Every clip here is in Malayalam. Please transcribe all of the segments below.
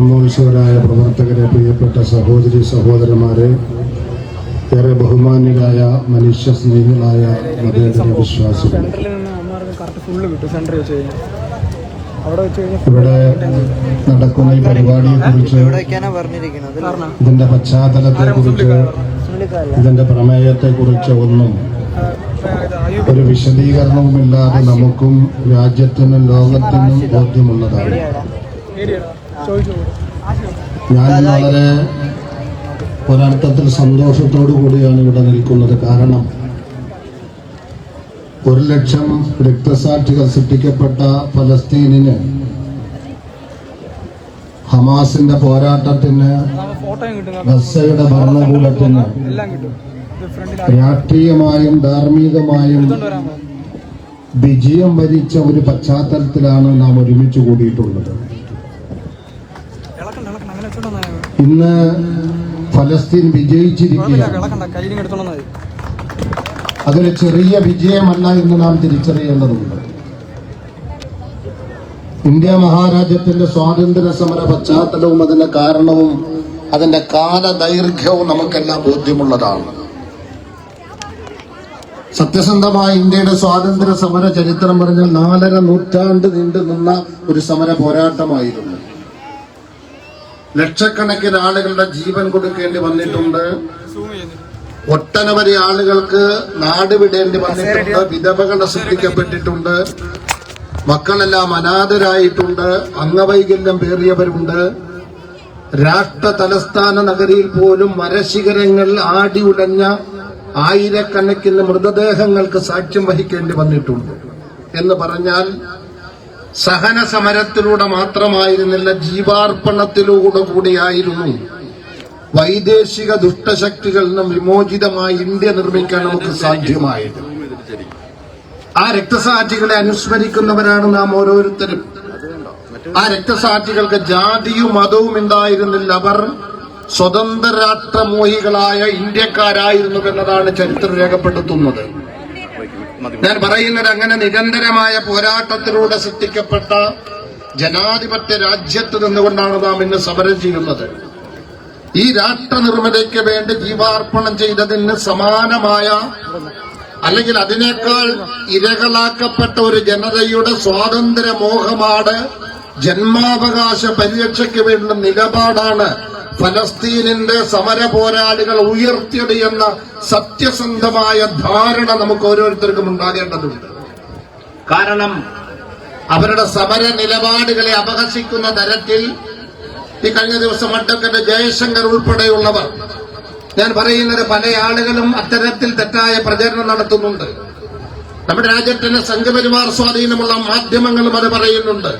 മഹമോത്സവരായ പ്രവർത്തകരെ പ്രിയപ്പെട്ട സഹോദരി സഹോദരന്മാരെ ഏറെ ബഹുമാന്യരായ മനുഷ്യ സ്നേഹികളായ വിശ്വാസികൾ ഇവിടെ നടക്കുന്ന ഈ പരിപാടിയെ കുറിച്ച് എവിടേക്കാണ് പറഞ്ഞിരിക്കുന്നത് കാരണം ഇതിന്റെ പശ്ചാത്തലത്തെ കുറിച്ച് ഇതിന്റെ പ്രമേയത്തെ കുറിച്ച് ഒന്നും ഒരു വിശദീകരണവുമില്ലാതെ നമുക്കും രാജ്യത്തിനും ലോകത്തിനും ബോധ്യമുള്ളതാണ്. ഞാൻ വളരെ ഒരർത്ഥത്തിൽ സന്തോഷത്തോടു കൂടിയാണ് ഇവിടെ നിൽക്കുന്നത്. കാരണം ഒരു ലക്ഷം രക്തസാക്ഷികൾ സൃഷ്ടിക്കപ്പെട്ട ഫലസ്തീനിന് ഹമാസിന്റെ പോരാട്ടത്തിന് ഗസയുടെ ഭരണകൂടത്തിന് രാഷ്ട്രീയമായും ധാർമ്മികമായും വിജയം വരിച്ച ഒരു പശ്ചാത്തലത്തിലാണ് നാം ഒരുമിച്ച് കൂടിയിട്ടുള്ളത് ഇളക്കണ്ട ഇളക്കണ്ട അങ്ങനെ വെച്ചോണ്ടാ മതി. ഇന്ന് ഫലസ്തീൻ വിജയിച്ചിരിക്കുക വിജയിച്ചിരിക്കുകയാണ് അതൊരു ചെറിയ വിജയമല്ല എന്ന് നാം തിരിച്ചറിയേണ്ടതുണ്ട്. ഇന്ത്യ മഹാരാജ്യത്തിന്റെ സ്വാതന്ത്ര്യ സമര പശ്ചാത്തലവും അതിന്റെ കാരണവും അതിന്റെ കാലദൈർഘ്യവും നമുക്കെല്ലാം ബോധ്യമുള്ളതാണ്. സത്യസന്ധമായ ഇന്ത്യയുടെ സ്വാതന്ത്ര്യ സമര ചരിത്രം പറഞ്ഞാൽ നാലര നൂറ്റാണ്ട് നീണ്ടു നിന്ന ഒരു സമര പോരാട്ടമായിരുന്നു. ലക്ഷക്കണക്കിന് ആളുകളുടെ ജീവൻ കൊടുക്കേണ്ടി വന്നിട്ടുണ്ട്. ഒട്ടനവധി ആളുകൾക്ക് നാട് വിടേണ്ടി വന്നിട്ടുണ്ട്. വിധവകളെ സൃഷ്ടിക്കപ്പെട്ടിട്ടുണ്ട്. മക്കളെല്ലാം അനാഥരായിട്ടുണ്ട്. അംഗവൈകല്യം പേറിയവരുണ്ട്. രാഷ്ട്ര തലസ്ഥാന നഗരിയിൽ പോലും മരശിഖരങ്ങൾ ആടി ഉടഞ്ഞ ആയിരക്കണക്കിന് മൃതദേഹങ്ങൾക്ക് സാക്ഷ്യം വഹിക്കേണ്ടി വന്നിട്ടുണ്ട്. എന്ന് പറഞ്ഞാൽ സഹന സമരത്തിലൂടെ മാത്രമായിരുന്നില്ല ജീവാർപ്പണത്തിലൂടെ കൂടിയായിരുന്നു. വൈദേശിക ദുഷ്ടശക്തികളിൽ നിന്നും വിമോചിതമായി ഇന്ത്യ നിർമ്മിക്കാൻ നമുക്ക് സാധ്യമായത്. ആ രക്തസാക്ഷികളെ അനുസ്മരിക്കുന്നവരാണ് നാം ഓരോരുത്തരും. ആ രക്തസാക്ഷികൾക്ക് ജാതിയും മതവും ഉണ്ടായിരുന്നില്ല. അവർ സ്വതന്ത്ര രാഷ്ട്രമോഹികളായ ഇന്ത്യക്കാരായിരുന്നു എന്നതാണ് ചരിത്രം രേഖപ്പെടുത്തുന്നത്. ഞാൻ പറയുന്നത് അങ്ങനെ നിരന്തരമായ പോരാട്ടത്തിലൂടെ സൃഷ്ടിക്കപ്പെട്ട ജനാധിപത്യ രാജ്യത്ത് നിന്നുകൊണ്ടാണ് നാം ഇന്ന് സമരം ചെയ്യുന്നത്. ഈ രാഷ്ട്ര നിർമ്മിതയ്ക്ക് വേണ്ടി ജീവാർപ്പണം ചെയ്തതിന് സമാനമായ അല്ലെങ്കിൽ അതിനേക്കാൾ ഇരകളാക്കപ്പെട്ട ഒരു ജനതയുടെ സ്വാതന്ത്ര്യ മോഹമാണ് ജന്മാവകാശ പരിരക്ഷയ്ക്ക് വേണ്ട നിലപാടാണ് ഫലസ്തീനിന്റെ സമര പോരാളികൾ ഉയർത്തിയത് എന്ന സത്യസന്ധമായ ധാരണ നമുക്ക് ഓരോരുത്തർക്കും ഉണ്ടാകേണ്ടതുണ്ട്. കാരണം അവരുടെ സമര നിലപാടുകളെ അപഹസിക്കുന്ന തരത്തിൽ ഈ കഴിഞ്ഞ ദിവസം അഡ്വക്കറ്റ് ജയശങ്കർ ഉൾപ്പെടെയുള്ളവർ ഞാൻ പറയുന്നത് പല ആളുകളും അത്തരത്തിൽ തെറ്റായ പ്രചരണം നടത്തുന്നുണ്ട്. നമ്മുടെ രാജ്യത്തിന് സംഘപരിവാർ സ്വാധീനമുള്ള മാധ്യമങ്ങളും അത് പറയുന്നുണ്ട്.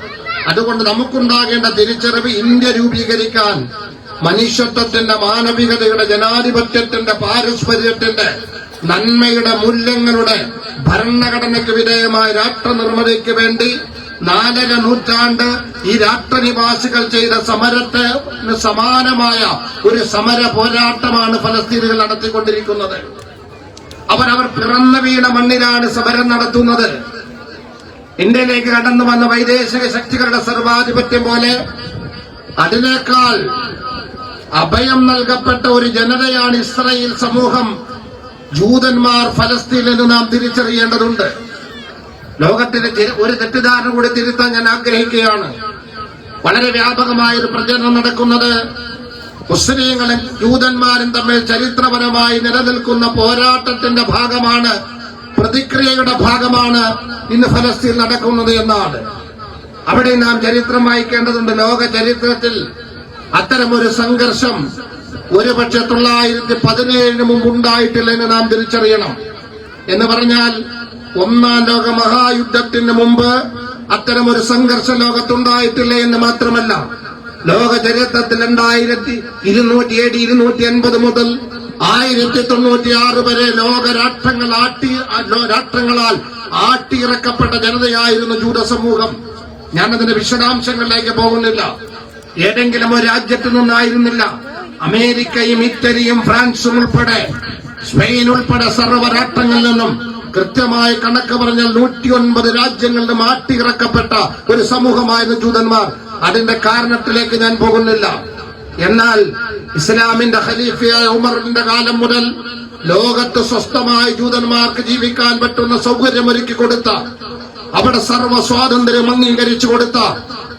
അതുകൊണ്ട് നമുക്കുണ്ടാകേണ്ട തിരിച്ചറിവ് ഇന്ത്യ രൂപീകരിക്കാൻ മനുഷ്യത്വത്തിന്റെ മാനവികതയുടെ ജനാധിപത്യത്തിന്റെ പാരസ്പര്യത്തിന്റെ നന്മയുടെ മൂല്യങ്ങളുടെ ഭരണഘടനയ്ക്ക് വിധേയമായ രാഷ്ട്ര നിർമ്മിതിക്ക് വേണ്ടി നാലര നൂറ്റാണ്ട് ഈ രാഷ്ട്രനിവാസികൾ ചെയ്ത സമരത്തെ സമാനമായ ഒരു സമര പോരാട്ടമാണ് ഫലസ്തീനുകൾ നടത്തിക്കൊണ്ടിരിക്കുന്നത്. അവരവർ പിറന്ന വീണ മണ്ണിലാണ് സമരം നടത്തുന്നത്. ഇന്ത്യയിലേക്ക് കടന്നു വന്ന വൈദേശിക ശക്തികളുടെ സർവാധിപത്യം പോലെ അതിനേക്കാൾ അഭയം നൽകപ്പെട്ട ഒരു ജനതയാണ് ഇസ്രയേൽ സമൂഹം. ജൂതന്മാർ ഫലസ്തീൻ എന്ന് നാം തിരിച്ചറിയേണ്ടതുണ്ട്. ലോകത്തിന് ഒരു തെറ്റിദ്ധാരണ കൂടി തിരുത്താൻ ഞാൻ ആഗ്രഹിക്കുകയാണ്. വളരെ വ്യാപകമായ ഒരു പ്രചരണം നടക്കുന്നത് മുസ്ലിങ്ങളും ജൂതന്മാരും തമ്മിൽ ചരിത്രപരമായി നിലനിൽക്കുന്ന പോരാട്ടത്തിന്റെ ഭാഗമാണ് പ്രതിക്രിയയുടെ ഭാഗമാണ് ഇന്ന് ഫലസ്തീൻ നടക്കുന്നത് എന്നാണ്. അവിടെ നാം ചരിത്രം വായിക്കേണ്ടതുണ്ട്. ലോക ചരിത്രത്തിൽ അത്തരമൊരു സംഘർഷം ഒരുപക്ഷെ തൊള്ളായിരത്തി പതിനേഴിന് മുമ്പ് ഉണ്ടായിട്ടില്ല എന്ന് നാം തിരിച്ചറിയണം. എന്ന് പറഞ്ഞാൽ ഒന്നാം ലോക മഹായുദ്ധത്തിന് മുമ്പ് അത്തരമൊരു സംഘർഷം ലോകത്തുണ്ടായിട്ടില്ല എന്ന് മാത്രമല്ല ലോക ചരിത്രത്തിൽ രണ്ടായിരത്തി ഇരുന്നൂറ്റി ഏഴ് ഇരുന്നൂറ്റി എൺപത് മുതൽ ആയിരത്തി തൊണ്ണൂറ്റി ആറ് വരെ ലോക രാഷ്ട്രങ്ങൾ ആട്ടി രാഷ്ട്രങ്ങളാൽ ആട്ടിയിറക്കപ്പെട്ട ജനതയായിരുന്നു ജൂത സമൂഹം. ഞാനതിന്റെ വിശദാംശങ്ങളിലേക്ക് പോകുന്നില്ല. ഏതെങ്കിലും ഒരു രാജ്യത്ത് നിന്നായിരുന്നില്ല. അമേരിക്കയും ഇറ്റലിയും ഫ്രാൻസും ഉൾപ്പെടെ സ്പെയിൻ ഉൾപ്പെടെ സർവ രാഷ്ട്രങ്ങളിൽ നിന്നും കൃത്യമായ കണക്ക് പറഞ്ഞാൽ നൂറ്റി ഒൻപത് രാജ്യങ്ങളിൽ നിന്നും ഒരു സമൂഹമായിരുന്നു ജൂതന്മാർ. അതിന്റെ കാരണത്തിലേക്ക് ഞാൻ പോകുന്നില്ല. എന്നാൽ ഇസ്ലാമിന്റെ ഖലീഫയായ ഉമറിന്റെ കാലം മുതൽ ലോകത്ത് സ്വസ്ഥമായി ജൂതന്മാർക്ക് ജീവിക്കാൻ പറ്റുന്ന സൗകര്യം ഒരുക്കി കൊടുത്ത അവിടെ സർവ സ്വാതന്ത്ര്യം അംഗീകരിച്ചു കൊടുത്ത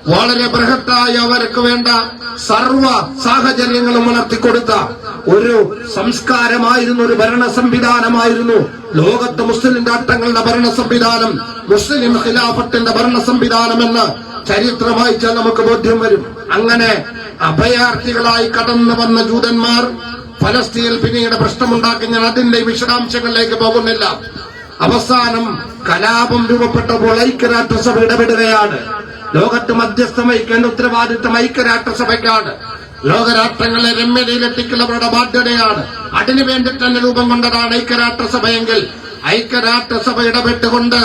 വളരെ ബൃഹത്തായ അവർക്ക് വേണ്ട സർവ സാഹചര്യങ്ങളും വളർത്തിക്കൊടുത്ത ഒരു സംസ്കാരമായിരുന്നു ഒരു ഭരണ സംവിധാനമായിരുന്നു. ലോകത്ത് മുസ്ലിം രാഷ്ട്രങ്ങളുടെ ഭരണ സംവിധാനം മുസ്ലിം ഖിലാഫത്തിന്റെ ഭരണ സംവിധാനം എന്ന് ചരിത്രം വായിച്ചാൽ നമുക്ക് ബോധ്യം വരും. അങ്ങനെ അഭയാർത്ഥികളായി കടന്നു വന്ന ജൂതന്മാർ ഫലസ്തീനിൽ പിന്നീട് പ്രശ്നമുണ്ടാക്കി ഞാൻ അതിന്റെ വിശദാംശങ്ങളിലേക്ക് പോകുന്നില്ല. അവസാനം കലാപം രൂപപ്പെട്ടപ്പോൾ ഐക്യരാഷ്ട്രസഭ ഇടപെടുകയാണ് ലോകത്ത് മധ്യസ്ഥം വഹിക്കേണ്ട ഉത്തരവാദിത്തം ഐക്യരാഷ്ട്രസഭയ്ക്കാണ് ലോകരാഷ്ട്രങ്ങളെ രമ്യതയിലെത്തിക്കുന്നവരുടെ ബാധ്യതയാണ്. അതിനു വേണ്ടി തന്നെ രൂപം കൊണ്ടതാണ് ഐക്യരാഷ്ട്രസഭയെങ്കിൽ ഐക്യരാഷ്ട്രസഭ ഇടപെട്ടുകൊണ്ട്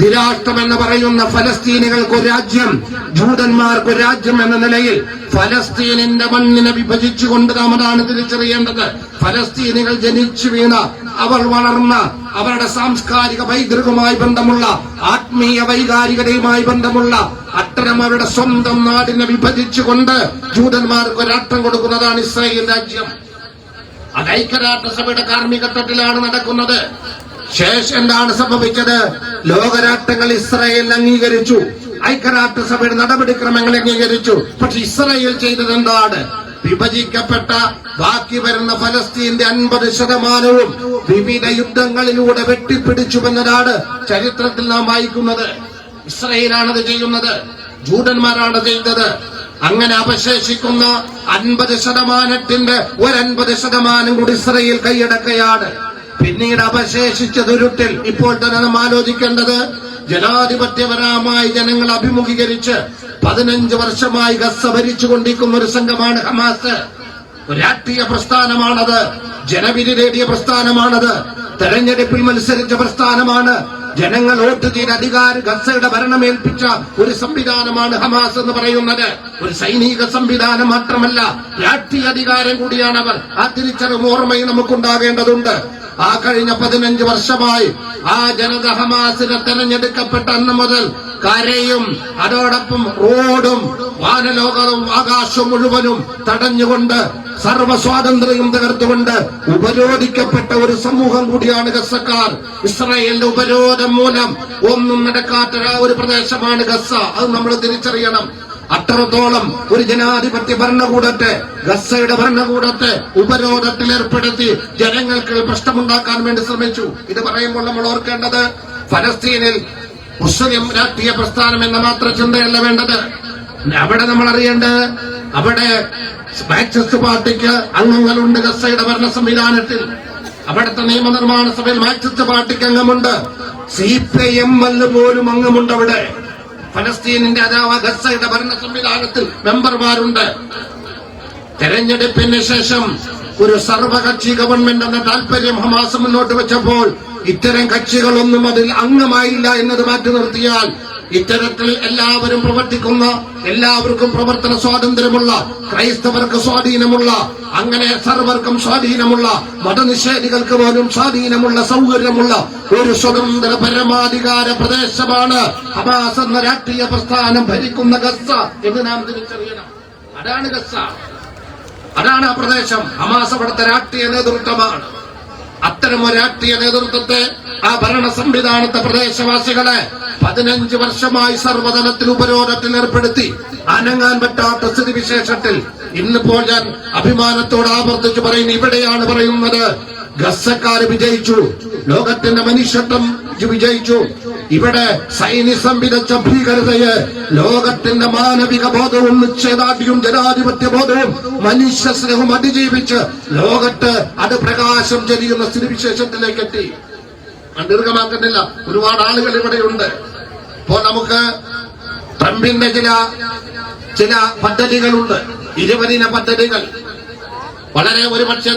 ധിരാഷ്ട്രം എന്ന് പറയുന്ന ഫലസ്തീനികൾക്ക് ഒരു രാജ്യം ജൂതന്മാർക്ക് ഒരു രാജ്യം എന്ന നിലയിൽ ഫലസ്തീനിന്റെ മണ്ണിനെ വിഭജിച്ചുകൊണ്ട് നാം അതാണ് തിരിച്ചറിയേണ്ടത്. ഫലസ്തീനികൾ ജനിച്ചു വീണ അവർ വളർന്ന അവരുടെ സാംസ്കാരിക പൈതൃകവുമായി ബന്ധമുള്ള ആത്മീയ വൈകാരികതയുമായി ബന്ധമുള്ള അത്തരം അവരുടെ സ്വന്തം നാടിനെ വിഭജിച്ചുകൊണ്ട് ജൂതന്മാർക്ക് ഒരാട്ടം കൊടുക്കുന്നതാണ് ഇസ്രായേൽ രാജ്യം. അത് ഐക്യരാഷ്ട്രസഭയുടെ കാർമ്മികത്വത്തിലാണ് നടക്കുന്നത്. ശേഷം എന്താണ് സംഭവിച്ചത്? ലോകരാഷ്ട്രങ്ങൾ ഇസ്രായേൽ അംഗീകരിച്ചു. ഐക്യരാഷ്ട്രസഭയുടെ നടപടിക്രമങ്ങൾ അംഗീകരിച്ചു. പക്ഷെ ഇസ്രായേൽ ചെയ്തത് എന്താണ്? വിഭജിക്കപ്പെട്ട ബാക്കി വരുന്ന ഫലസ്തീന്റെ അൻപത് ശതമാനവും വിവിധ യുദ്ധങ്ങളിലൂടെ വെട്ടിപ്പിടിച്ചുവെന്നതാണ് ചരിത്രത്തിൽ നാം വായിക്കുന്നത്. ഇസ്രയേലാണത് ചെയ്യുന്നത് ജൂതന്മാരാണ് ചെയ്തത്. അങ്ങനെ അവശേഷിക്കുന്ന അൻപത് ശതമാനത്തിന്റെ ഒരൻപത് ശതമാനം കൂടി ഇസ്രയേൽ കൈയടക്കുകയാണ്. പിന്നീട് അവശേഷിച്ചതൊരുട്ടിൽ ഇപ്പോൾ തന്നെ നാം ആലോചിക്കേണ്ടത് ജനാധിപത്യപരമായി ജനങ്ങൾ അഭിമുഖീകരിച്ച് പതിനഞ്ച് വർഷമായി ഗസ ഭരിച്ചുകൊണ്ടിരിക്കുന്ന ഒരു സംഘമാണ് ഹമാസ്. രാഷ്ട്രീയ പ്രസ്ഥാനമാണത് ജനവിധി നേടിയ പ്രസ്ഥാനമാണത് തെരഞ്ഞെടുപ്പിൽ മത്സരിച്ച പ്രസ്ഥാനമാണ്. ജനങ്ങൾ വോട്ട് ചെയ്ത അധികാര ഗസയുടെ ഭരണമേൽപ്പിച്ച ഒരു സംവിധാനമാണ് ഹമാസ് എന്ന് പറയുന്നത്. ഒരു സൈനിക സംവിധാനം മാത്രമല്ല രാഷ്ട്രീയ അധികാരം കൂടിയാണ് അവർ. ആ തിരിച്ചറിവ് ഓർമ്മയും നമുക്കുണ്ടാകേണ്ടതുണ്ട്. ആ കഴിഞ്ഞ പതിനഞ്ച് വർഷമായി ആ ജനത ഹമാസിനെ തെരഞ്ഞെടുക്കപ്പെട്ട അന്ന് മുതൽ കരയും അതോടൊപ്പം റോഡും വാനലോകവും ആകാശവും മുഴുവനും തടഞ്ഞുകൊണ്ട് സർവ സ്വാതന്ത്ര്യവും തകർത്തുകൊണ്ട് ഉപരോധിക്കപ്പെട്ട ഒരു സമൂഹം കൂടിയാണ് ഗസക്കാർ. ഇസ്രായേലിന്റെ ഉപരോധം മൂലം ഒന്നും നടക്കാത്ത ഒരു പ്രദേശമാണ് ഗസ. അത് നമ്മൾ തിരിച്ചറിയണം. അത്രത്തോളം ഒരു ജനാധിപത്യ ഭരണകൂടത്തെ ഗസയുടെ ഭരണകൂടത്തെ ഉപരോധത്തിൽ ഏർപ്പെടുത്തി ജനങ്ങൾക്ക് പ്രശ്നമുണ്ടാക്കാൻ വേണ്ടി ശ്രമിച്ചു. ഇത് പറയുമ്പോൾ നമ്മൾ ഓർക്കേണ്ടത് ഫലസ്തീനിൽ മുസ്ലിം രാഷ്ട്രീയ പ്രസ്ഥാനം എന്ന മാത്ര ചിന്തയല്ല വേണ്ടത്. അവിടെ നമ്മൾ അറിയേണ്ടത് അവിടെ മാക്സിസ്റ്റ് പാർട്ടിക്ക് അംഗങ്ങളുണ്ട് ഗസയുടെ ഭരണ സംവിധാനത്തിൽ. അവിടുത്തെ നിയമനിർമ്മാണ സഭയിൽ മാക്സിസ്റ്റ് പാർട്ടിക്ക് അംഗമുണ്ട്. സി പി എം എൽ പോലും അംഗമുണ്ട് അവിടെ. ഫലസ്തീനിന്റെ അഥവാ ഗസയുടെ ഭരണ സംവിധാനത്തിൽ മെമ്പർമാരുണ്ട്. തെരഞ്ഞെടുപ്പിന് ശേഷം ഒരു സർവകക്ഷി ഗവൺമെന്റ് എന്ന താല്പര്യം ഹമാസ് മുന്നോട്ട് വെച്ചപ്പോൾ ഇത്തരം കക്ഷികളൊന്നും അതിൽ അംഗമായില്ല എന്നത് മാറ്റി നിർത്തിയാൽ ഇത്തരത്തിൽ എല്ലാവരും പ്രവർത്തിക്കുന്ന എല്ലാവർക്കും പ്രവർത്തന സ്വാതന്ത്ര്യമുള്ള ക്രൈസ്തവർക്ക് സ്വാധീനമുള്ള അങ്ങനെ സർവർക്കും സ്വാധീനമുള്ള മതനിഷേധികൾക്ക് പോലും സ്വാധീനമുള്ള സൗകര്യമുള്ള ഒരു സ്വതന്ത്ര പരമാധികാര പ്രദേശമാണ് ഹമാസ് എന്ന രാഷ്ട്രീയ പ്രസ്ഥാനം ഭരിക്കുന്ന ഗസ്സ എന്ന് നാം തിരിച്ചറിയണം. അതാണ് ഗസ്സ. അതാണ് ആ പ്രദേശം. ഹമാസ് അവിടുത്തെ രാഷ്ട്രീയ നേതൃത്വമാണ്. അത്തരം ഒരു രാഷ്ട്രീയ നേതൃത്വത്തെ ആ ഭരണ സംവിധാനത്തെ പ്രദേശവാസികളെ പതിനഞ്ച് വർഷമായി സർവതലത്തിൽ ഉപരോധത്തിൽ ഏർപ്പെടുത്തി അനങ്ങാൻ പറ്റാത്ത സ്ഥിതിവിശേഷത്തിൽ ഇന്നിപ്പോൾ ഞാൻ അഭിമാനത്തോട് ആവർത്തിച്ച് പറയുന്നു ഇവിടെയാണ് പറയുന്നത് ഗസക്കാർ വിജയിച്ചു ലോകത്തിന്റെ മനുഷ്യത്വം വിജയിച്ചു ഇവിടെ സൈനിസം വിതച്ച ഭീകരതയെ ലോകത്തിന്റെ മാനവിക ബോധവും നിശ്ചയദാർഢ്യവും ജനാധിപത്യ ബോധവും മനുഷ്യ സ്നേഹവും അതിജീവിച്ച് ലോകത്ത് അത് പ്രകാശം ചെരിയുന്ന സ്ഥിതിവിശേഷത്തിലേക്ക് എത്തി. ദീർഘമാക്കുന്നില്ല ഒരുപാട് ആളുകൾ ഇവിടെയുണ്ട്. ഇപ്പോൾ നമുക്ക് ട്രംപിന്റെ ചില ചില പദ്ധതികളുണ്ട്. ഇരുപതിന പദ്ധതികൾ. വളരെ ഒരുപക്ഷേ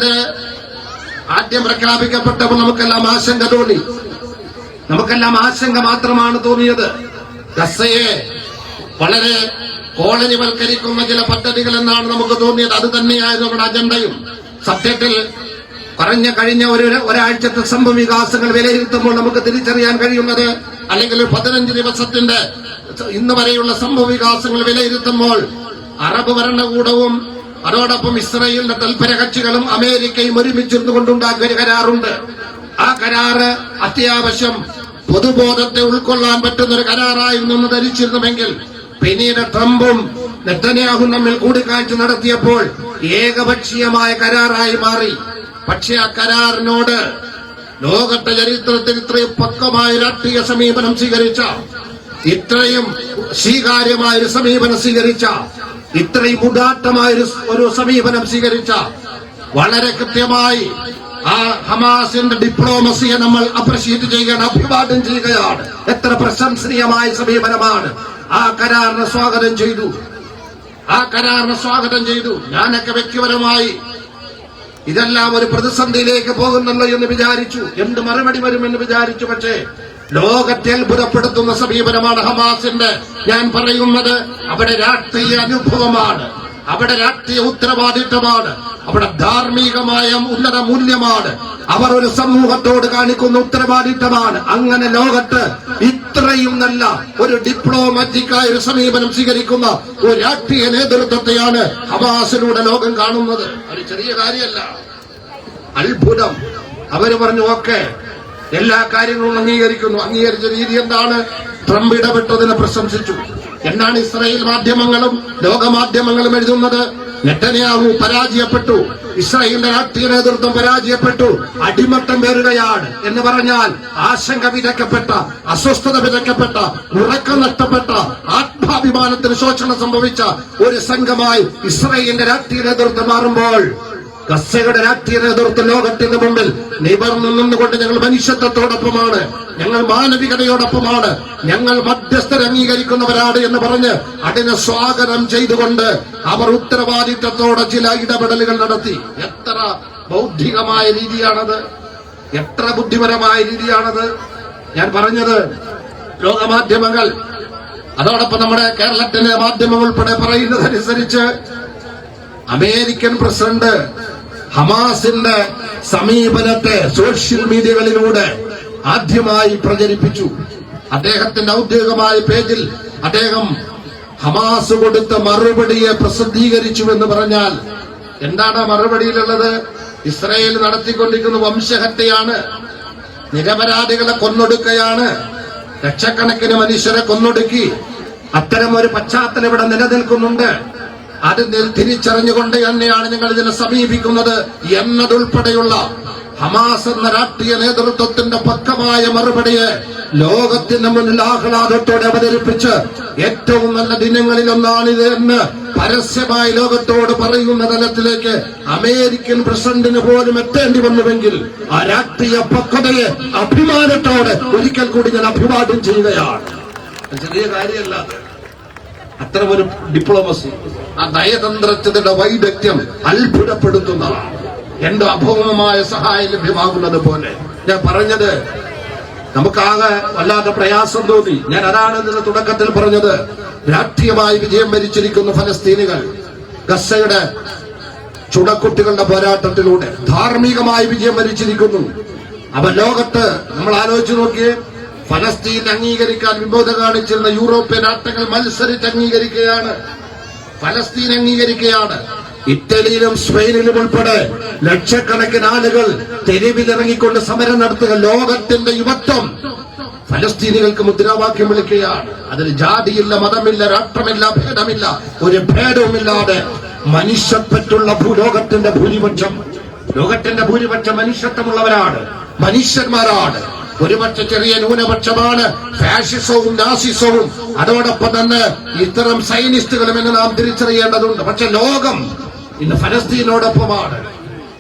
ആദ്യം പ്രഖ്യാപിക്കപ്പെട്ടപ്പോൾ നമുക്കെല്ലാം ആശങ്ക തോന്നി. നമുക്കെല്ലാം ആശങ്ക മാത്രമാണ് തോന്നിയത്. ഗസയെ വളരെ കോളനിവൽക്കരിക്കുന്ന ചില പദ്ധതികൾ എന്നാണ് നമുക്ക് തോന്നിയത്. അത് തന്നെയായിരുന്നു നമ്മുടെ അജണ്ടയും. സത്യത്തിൽ പറഞ്ഞ കഴിഞ്ഞ ഒരു ഒരാഴ്ചത്തെ സംഭവ വികാസങ്ങൾ വിലയിരുത്തുമ്പോൾ നമുക്ക് തിരിച്ചറിയാൻ കഴിയുന്നത് അല്ലെങ്കിൽ പതിനഞ്ച് ദിവസത്തിന്റെ ഇന്ന് വരെയുള്ള സംഭവ വികാസങ്ങൾ വിലയിരുത്തുമ്പോൾ അറബ് ഭരണകൂടവും അതോടൊപ്പം ഇസ്രയേലിന്റെ തൽപര കക്ഷികളും അമേരിക്കയും ഒരുമിച്ചിരുന്നു കൊണ്ടുണ്ടാക്കിയ ഒരു കരാറുണ്ട്. ആ കരാറ് അത്യാവശ്യം പൊതുബോധത്തെ ഉൾക്കൊള്ളാൻ പറ്റുന്ന ഒരു കരാറായിരുന്നു ധരിച്ചിരുന്നുവെങ്കിൽ പിന്നീട് ട്രംപും നെത്തന്യാഹും തമ്മിൽ കൂടിക്കാഴ്ച നടത്തിയപ്പോൾ ഏകപക്ഷീയമായ കരാറായി മാറി. പക്ഷെ ആ കരാറിനോട് ലോകത്തെ ചരിത്രത്തിൽ ഇത്രയും പക്വമായ രാഷ്ട്രീയ സമീപനം സ്വീകരിച്ച ഇത്രയും സ്വീകാര്യമായ ഒരു സമീപനം സ്വീകരിച്ച ഇത്രയും ഉദാത്തമായ ഒരു സമീപനം സ്വീകരിച്ച വളരെ കൃത്യമായി ആ ഹമാസിന്റെ ഡിപ്ലോമസിയെ നമ്മൾ അപ്രിഷിയേറ്റ് ചെയ്യുകയാണ് അഭിവാദ്യം ചെയ്യുകയാണ്. എത്ര പ്രശംസനീയമായ സമീപനമാണ്. ആ കരാറിനെ സ്വാഗതം ചെയ്തു. ആ കരാറിനെ സ്വാഗതം ചെയ്തു. ഞാനൊക്കെ വ്യക്തിപരമായി ഇതെല്ലാം ഒരു പ്രതിസന്ധിയിലേക്ക് പോകുന്നല്ലോ എന്ന് വിചാരിച്ചു. എന്ത് മറുപടി വരുമെന്ന് വിചാരിച്ചു. പക്ഷേ ലോകത്തെ അത്ഭുതപ്പെടുത്തുന്ന സമീപനമാണ് ഹമാസിന്റെ. ഞാൻ പറയുന്നത് അവിടെ രാഷ്ട്രീയ അനുഭവമാണ്. അവിടെ രാഷ്ട്രീയ ഉത്തരവാദിത്തമാണ്. അവിടെ ധാർമ്മികമായ ഉന്നത മൂല്യമാണ്. അവർ ഒരു സമൂഹത്തോട് കാണിക്കുന്ന ഉത്തരവാദിത്തമാണ്. അങ്ങനെ ലോകത്ത് ഇത്രയും നല്ല ഒരു ഡിപ്ലോമാറ്റിക്കായ ഒരു സമീപനം സ്വീകരിക്കുന്ന ഒരു രാഷ്ട്രീയ നേതൃത്വത്തെയാണ് ഹമാസിലൂടെ ലോകം കാണുന്നത്. ഒരു ചെറിയ കാര്യമല്ല. അത്ഭുതം. അവർ പറഞ്ഞു ഓക്കെ എല്ലാ കാര്യങ്ങളും അംഗീകരിക്കുന്നു. അംഗീകരിച്ച രീതി എന്താണ്? ട്രംപ് ഇടപെട്ടതിനെ പ്രശംസിച്ചു. എന്നാണ് ഇസ്രായേൽ മാധ്യമങ്ങളും ലോകമാധ്യമങ്ങളും എഴുതുന്നത്. നെട്ടനയാവു പരാജയപ്പെട്ടു. ഇസ്രായേലിന്റെ രാഷ്ട്രീയ നേതൃത്വം പരാജയപ്പെട്ടു. അടിമത്തം പേറുകയാണ് എന്ന് പറഞ്ഞാൽ ആശങ്ക വിതക്കപ്പെട്ട അസ്വസ്ഥത വിതക്കപ്പെട്ട ഉറക്കം നഷ്ടപ്പെട്ട ആത്മാഭിമാനത്തിന് ശോഷണം സംഭവിച്ച ഒരു സംഘമായി ഇസ്രായേലിന്റെ രാഷ്ട്രീയ നേതൃത്വം മാറുമ്പോൾ ഗസയുടെ രാഷ്ട്രീയ നേതൃത്വം ലോകത്തിന്റെ മുമ്പിൽ നിവർന്നു നിന്നുകൊണ്ട് ഞങ്ങൾ മനുഷ്യത്വത്തോടൊപ്പമാണ്. ഞങ്ങൾ മാനവികതയോടൊപ്പമാണ്. ഞങ്ങൾ മധ്യസ്ഥർ അംഗീകരിക്കുന്നവരാണ് എന്ന് പറഞ്ഞ് അതിനെ സ്വാഗതം ചെയ്തുകൊണ്ട് അവർ ഉത്തരവാദിത്തത്തോടെ ചില ഇടപെടലുകൾ നടത്തി. എത്ര ബൗദ്ധികമായ രീതിയാണത്. എത്ര ബുദ്ധിപരമായ രീതിയാണത്. ഞാൻ പറഞ്ഞത് ലോകമാധ്യമങ്ങൾ അതോടൊപ്പം നമ്മുടെ കേരളത്തിലെ മാധ്യമങ്ങൾ ഉൾപ്പെടെ പറയുന്നതനുസരിച്ച് അമേരിക്കൻ പ്രസിഡന്റ് ഹമാസിന്റെ സമീപനത്തെ സോഷ്യൽ മീഡിയകളിലൂടെ ആദ്യമായി പ്രചരിപ്പിച്ചു. അദ്ദേഹത്തിന്റെ ഔദ്യോഗികമായ പേജിൽ അദ്ദേഹം ഹമാസ് കൊടുത്ത മറുപടിയെ പ്രസിദ്ധീകരിച്ചു എന്ന് പറഞ്ഞാൽ എന്താണ് മറുപടിയിലുള്ളത്? ഇസ്രയേൽ നടത്തിക്കൊണ്ടിരിക്കുന്ന വംശഹത്യയാണ്. നിരപരാധികളെ കൊന്നൊടുക്കുകയാണ് ലക്ഷക്കണക്കിന് മനുഷ്യരെ കൊന്നൊടുക്കി. അത്തരം ഒരു പശ്ചാത്തലം ഇവിടെ നിലനിൽക്കുന്നുണ്ട്. അത് തിരിച്ചറിഞ്ഞുകൊണ്ട് തന്നെയാണ് ഞങ്ങൾ ഇതിനെ സമീപിക്കുന്നത് എന്നതുൾപ്പെടെയുള്ള ഹമാസ് എന്ന രാഷ്ട്രീയ നേതൃത്വത്തിന്റെ പക്കമായ മറുപടിയെ ലോകത്തിന് മുന്നിൽ ആഹ്ലാദത്തോടെ അവതരിപ്പിച്ച് ഏറ്റവും നല്ല ദിനങ്ങളിൽ ഒന്നാണിത് എന്ന് പരസ്യമായി ലോകത്തോട് പറയുന്ന തലത്തിലേക്ക് അമേരിക്കൻ പ്രസിഡന്റിന് പോലും എത്തേണ്ടി വന്നുവെങ്കിൽ ആ രാഷ്ട്രീയ പക്വതയെ അഭിമാനത്തോടെ ഒരിക്കൽ കൂടി ഞാൻ അഭിവാദ്യം ചെയ്യുകയാണ്. ചെറിയ കാര്യമല്ല. അത്. അത്തരം ഒരു ഡിപ്ലോമസി ആ നയതന്ത്രത്തിന്റെ വൈദഗ്ധ്യം അത്ഭുതപ്പെടുത്തുന്നതാണ് എന്റെ അഭൗമമായ സഹായം ലഭ്യമാകുന്നത് പോലെ ഞാൻ പറഞ്ഞത് നമുക്കാകെ വല്ലാത്ത പ്രയാസം തോന്നി ഞാൻ അതാണ് ഇതിന്റെ തുടക്കത്തിൽ പറഞ്ഞത് രാഷ്ട്രീയമായി വിജയം ഭരിച്ചിരിക്കുന്ന ഫലസ്തീനികൾ ഗസയുടെ ചുടക്കുട്ടികളുടെ പോരാട്ടത്തിലൂടെ ധാർമ്മികമായി വിജയം ഭരിച്ചിരിക്കുന്നു അവ ലോകത്ത് നമ്മൾ ആലോചിച്ച് നോക്കിയേ ഫലസ്തീൻ അംഗീകരിക്കാൻ വിമോധ കാണിച്ചിരുന്ന യൂറോപ്യൻ ആട്ടങ്ങൾ മത്സരിച്ച് അംഗീകരിക്കുകയാണ്. ഫലസ്തീൻ അംഗീകരിക്കുകയാണ്. ഇറ്റലിയിലും സ്പെയിനിലും ഉൾപ്പെടെ ലക്ഷക്കണക്കിന് ആളുകൾ തെരുവിലിറങ്ങിക്കൊണ്ട് സമരം നടത്തുക ലോകത്തിന്റെ യുവത്വം. ഫലസ്തീനികൾക്ക് മുദ്രാവാക്യം വിളിക്കുകയാണ്. അതിൽ ജാതിയില്ല മതമില്ല രാഷ്ട്രമില്ല ഭേദമില്ല ഒരു ഭേദവുമില്ലാതെ മനുഷ്യപ്പറ്റുള്ള ഭൂലോകത്തിന്റെ ഭൂരിപക്ഷം. ലോകത്തിന്റെ ഭൂരിപക്ഷം മനുഷ്യത്വമുള്ളവരാണ് മനുഷ്യന്മാരാണ്. ഒരുപക്ഷെ ചെറിയ ന്യൂനപക്ഷമാണ്. ഫാഷിസവും നാസിസവും അതോടൊപ്പം തന്നെ ഇത്തരം സൈനിസ്റ്റുകളും എന്ന് നാം തിരിച്ചറിയേണ്ടതുണ്ട്. പക്ഷെ ലോകം ഇന്ന് ഫലസ്തീനോടൊപ്പമാണ്.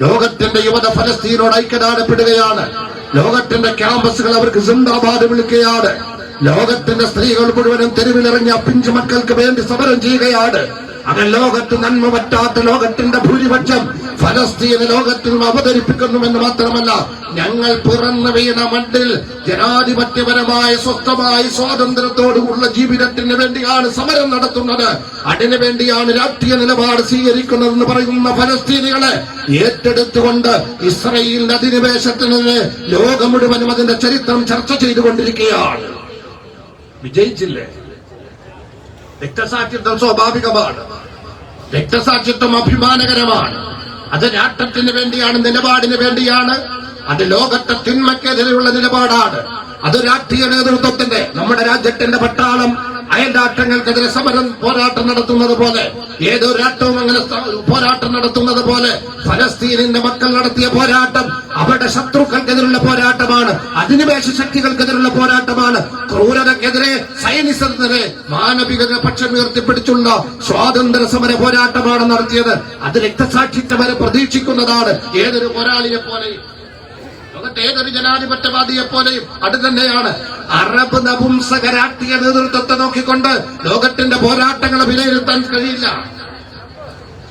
ലോകത്തിന്റെ യുവത ഫലസ്തീനോട് ഐക്യദാനപ്പെടുകയാണ്. ലോകത്തിന്റെ ക്യാമ്പസുകൾ അവർക്ക് സിന്ദാബാദ് വിളിക്കുകയാണ്. ലോകത്തിന്റെ സ്ത്രീകൾ മുഴുവനും തെരുവിലിറങ്ങി ആ പിഞ്ചു മക്കൾക്ക് വേണ്ടി സമരം ചെയ്യുകയാണ്. അങ്ങനെ ലോകത്ത് നന്മ പറ്റാത്ത ലോകത്തിന്റെ ഭൂരിപക്ഷം ഫലസ്തീന് ലോകത്തിൽ അവതരിപ്പിക്കുന്നുവെന്ന് മാത്രമല്ല ഞങ്ങൾ പിറന്ന വീണ മണ്ണിൽ ജനാധിപത്യപരമായ സ്വസ്ഥമായ സ്വാതന്ത്ര്യത്തോടുള്ള ജീവിതത്തിന് വേണ്ടിയാണ് സമരം നടത്തുന്നത്. അതിനു വേണ്ടിയാണ് രാഷ്ട്രീയ നിലപാട് സ്വീകരിക്കുന്നതെന്ന് പറയുന്ന ഫലസ്തീനികളെ ഏറ്റെടുത്തുകൊണ്ട് ഇസ്രയേലിന്റെ അധിനിവേശത്തിനെതിരെ ലോകം മുഴുവനും അതിന്റെ ചരിത്രം ചർച്ച ചെയ്തുകൊണ്ടിരിക്കുകയാണ്. വിജയിച്ചില്ലേ? രക്തസാക്ഷിത്വം സ്വാഭാവികമാണ്. രക്തസാക്ഷിത്വം അഭിമാനകരമാണ്. അത് രാഷ്ട്രത്തിന് വേണ്ടിയാണ് നിലപാടിന് വേണ്ടിയാണ്. അത് ലോകത്തെ തിന്മയ്ക്കെതിരെയുള്ള നിലപാടാണ്. അത് രാഷ്ട്രീയ നേതൃത്വത്തിന്റെ നമ്മുടെ രാജ്യത്തിന്റെ പട്ടാളം അയൽ രാഷ്ട്രങ്ങൾക്കെതിരെ സമരം പോരാട്ടം നടത്തുന്നത് പോലെ ഏതോ രാഷ്ട്രവും അങ്ങനെ പോരാട്ടം നടത്തുന്നത് പോലെ ഫലസ്തീനിന്റെ മക്കൾ നടത്തിയ പോരാട്ടം അവരുടെ ശത്രുക്കൾക്കെതിരുള്ള പോരാട്ടമാണ് അധിനിവേശ ശക്തികൾക്കെതിരുള്ള പോരാട്ടമാണ് ക്രൂരതക്കെതിരെ സൈനിസത്തിനെതിരെ മാനവികത പക്ഷം ഉയർത്തിപ്പിടിച്ചുള്ള സ്വാതന്ത്ര്യ സമര പോരാട്ടമാണ് നടത്തിയത്. അത് രക്തസാക്ഷിത്വം വരെ പ്രതീക്ഷിക്കുന്നതാണ്. ഏതൊരു പോരാളിയെ പോലെയും ലോകത്തെ ഏതൊരു ജനാധിപത്യവാദിയെ പോലെയും അത് തന്നെയാണ്. അറബ് നപുംസക രാഷ്ട്രീയ നേതൃത്വത്തെ നോക്കിക്കൊണ്ട് ലോകത്തിന്റെ പോരാട്ടങ്ങളെ വിലയിരുത്താൻ കഴിയില്ല.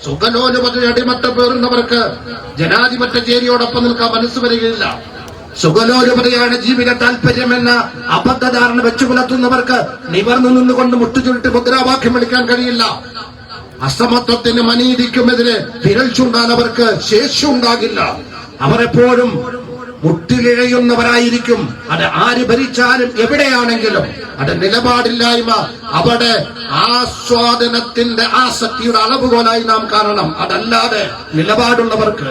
സുഖലോലുപതി അടിമത്തം പേറുന്നവർക്ക് ജനാധിപത്യ ചേരിയോടൊപ്പം നിൽക്കാൻ മനസ്സ് വരികയില്ല. സുഖലോലുപതിയാണ് ജീവിത താല്പര്യമെന്ന അബദ്ധധാരണ വെച്ചു പുലർത്തുന്നവർക്ക് നിവർന്നു നിന്നുകൊണ്ട് മുട്ടുചുരുട്ടി മുദ്രാവാക്യം വിളിക്കാൻ കഴിയില്ല. അസമത്വത്തിനും അനീതിക്കുമെതിരെ വിരൽ ചൂണ്ടാൻ അവർക്ക് ശേഷി ഉണ്ടാകില്ല മുട്ടിലിഴയുന്നവരായിരിക്കും. അത് ആര് ഭരിച്ചാലും എവിടെയാണെങ്കിലും അത് നിലപാടില്ലായ്മ അവിടെ ആസ്വാദനത്തിന്റെ ആസക്തിയുടെ അളവുകോലായി നാം കാണണം. അതല്ലാതെ നിലപാടുള്ളവർക്ക്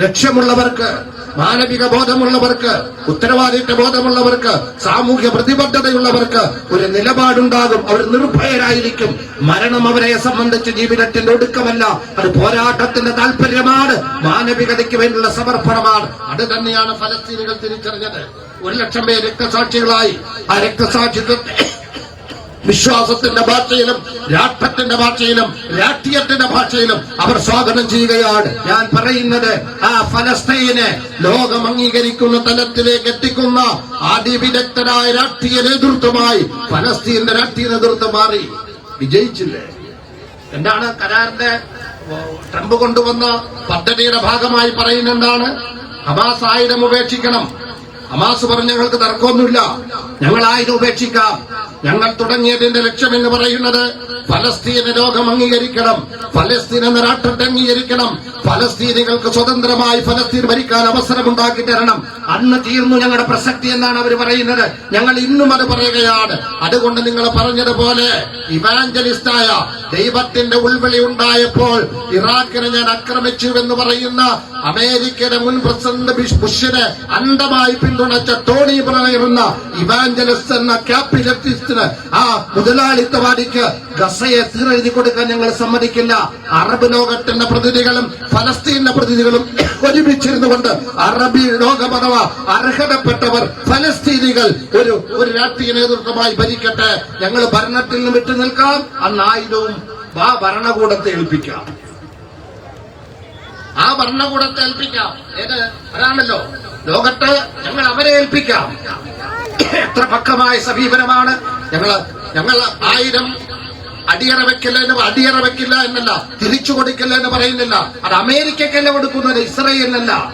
ലക്ഷ്യമുള്ളവർക്ക് മാനവിക ബോധമുള്ളവർക്ക് ഉത്തരവാദിത്വ ബോധമുള്ളവർക്ക് സാമൂഹ്യ പ്രതിബദ്ധതയുള്ളവർക്ക് ഒരു നിലപാടുണ്ടാകും. അവർ നിർഭയരായിരിക്കും. മരണം അവരെ സംബന്ധിച്ച് ജീവിതത്തിന്റെ ഒടുക്കമല്ല. അത് പോരാട്ടത്തിന്റെ താല്പര്യമാണ് മാനവികതയ്ക്ക് വേണ്ടിയുള്ള സമർപ്പണമാണ്. അത് തന്നെയാണ് ഫലസ്തീനികൾ തിരിച്ചറിഞ്ഞത്. ഒരു ലക്ഷം പേര് രക്തസാക്ഷികളായി. ആ രക്തസാക്ഷിത്വത്തെ വിശ്വാസത്തിന്റെ ഭാഷയിലും രാഷ്ട്രത്തിന്റെ ഭാഷയിലും രാഷ്ട്രീയത്തിന്റെ ഭാഷയിലും അവർ സ്വാഗതം ചെയ്യുകയാണ്. ഞാൻ പറയുന്നത് ആ ഫലസ്തീനെ ലോകം അംഗീകരിക്കുന്ന തലത്തിലേക്ക് എത്തിക്കുന്ന അതിവിദഗ്ധരായ രാഷ്ട്രീയ നേതൃത്വമായി ഫലസ്തീന്റെ രാഷ്ട്രീയ നേതൃത്വം മാറി. വിജയിച്ചില്ലേ? എന്താണ് കരാറിന്റെ ട്രംപ് കൊണ്ടുവന്ന പദ്ധതിയുടെ ഭാഗമായി പറയുന്നെന്താണ് ഹമാസ് ആയുധം ഉപേക്ഷിക്കണം. ഹമാസ് പറഞ്ഞ ഞങ്ങൾക്ക് തർക്കമൊന്നുമില്ല. ഞങ്ങൾ ആയിരം ഉപേക്ഷിക്കാം. ഞങ്ങൾ തുടങ്ങിയതിന്റെ ലക്ഷ്യം എന്ന് പറയുന്നത് ഫലസ്തീന് ലോകം അംഗീകരിക്കണം. ഫലസ്തീൻ എന്ന രാഷ്ട്രത്തെ അംഗീകരിക്കണം. ഫലസ്തീനികൾക്ക് സ്വതന്ത്രമായി ഫലസ്തീൻ ഭരിക്കാൻ അവസരമുണ്ടാക്കി തരണം. അന്ന് തീർന്നു ഞങ്ങളുടെ പ്രസക്തി എന്നാണ് അവർ പറയുന്നത്. ഞങ്ങൾ ഇന്നും അത് പറയുകയാണ്. അതുകൊണ്ട് നിങ്ങൾ പറഞ്ഞതുപോലെ ഇവാഞ്ചലിസ്റ്റായ ദൈവത്തിന്റെ ഉൾവിളി ഉണ്ടായപ്പോൾ ഇറാഖിനെ ഞാൻ ആക്രമിച്ചു എന്ന് പറയുന്ന അമേരിക്കയുടെ മുൻ പ്രസിഡന്റ് ബിഷ് ബുഷിനെ അന്ധമായി പിന്തുണച്ച ടോണി ബ്ലയർ എന്ന ഇവാഞ്ചലിസ്റ്റ് എന്ന ക്യാപിറ്റലിസ്റ്റിന് ആ മുതലാളിത്തവാദിക്ക് ഗസയെ തീരെഴുതി കൊടുക്കാൻ ഞങ്ങൾ സമ്മതിക്കില്ല. അറബ് ലോകത്തിന്റെ പ്രതിനിധികളും ഫലസ്തീന്റെ പ്രതിനിധികളും ഒരുമിച്ചിരുന്നു കൊണ്ട് അറബി ലോകം അർഹതപ്പെട്ടവർ ഫലസ്തീനികൾ ഒരു ഒരു രാഷ്ട്രീയ നേതൃത്വമായി ഭരിക്കട്ടെ. ഞങ്ങൾ ഭരണത്തിൽ നിന്ന് വിട്ടു നിൽക്കാം അന്ന് ആയുധവും ആ ഭരണകൂടത്തെ ഏൽപ്പിക്കാം. ആ ഭരണകൂടത്തെ ഏൽപ്പിക്കാം. ഏത്? അതാണല്ലോ. ലോകത്ത് ഞങ്ങൾ അവരെ ഏൽപ്പിക്കാം. എത്ര പക്കമായ സമീപനമാണ്. ഞങ്ങൾ ഞങ്ങൾ ആയിരം അടിയറ വെക്കില്ല എന്ന് അടിയറ വെക്കില്ല എന്നല്ല തിരിച്ചു കൊടുക്കില്ല എന്ന് പറയുന്നില്ല. അത് അമേരിക്കക്കല്ല കൊടുക്കുന്നത് ഇസ്രയേലിനല്ല.